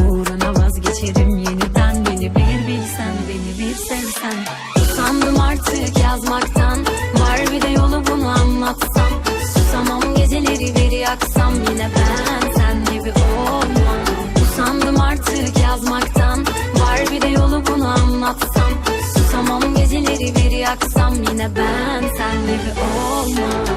Uğruna vazgeçerim yeniden. Beni bir bilsen beni bir sevsen. Usandım artık yazmaktan. Var bir de yolu bunu anlatsam. Susamam geceleri bir yaksam Yine ben sen gibi olmam. Usandım artık yazmaktan. Var bir de yolu bunu anlatsam. Susamam geceleri bir yaksam Yine ben sen gibi olmam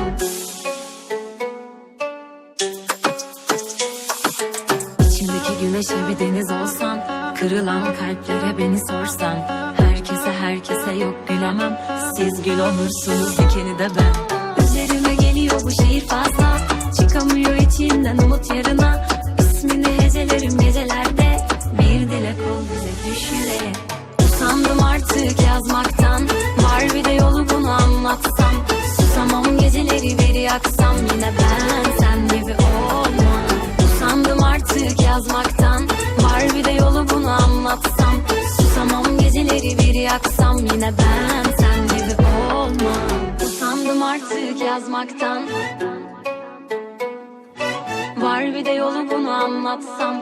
İçimdeki güneşe bir deniz olsan Kırılan kalplere beni sorsan. Herkese herkese yok gülemem. Siz gül olursunuz dikeni de ben. Üzerime geliyor bu şehir fazla. Çıkamıyor içimden umut yarına. İsmini hecelerim gecelerde. Bir dilek ol bize düş yüreğe Usandım artık yazmaktan. Var bir de yolu bunu anlatsam. Susamam geceleri bir yaksam Yine ben yaksam Yine ben sen gibi olmam Usandım artık yazmaktan. Var bir de yolu bunu anlatsam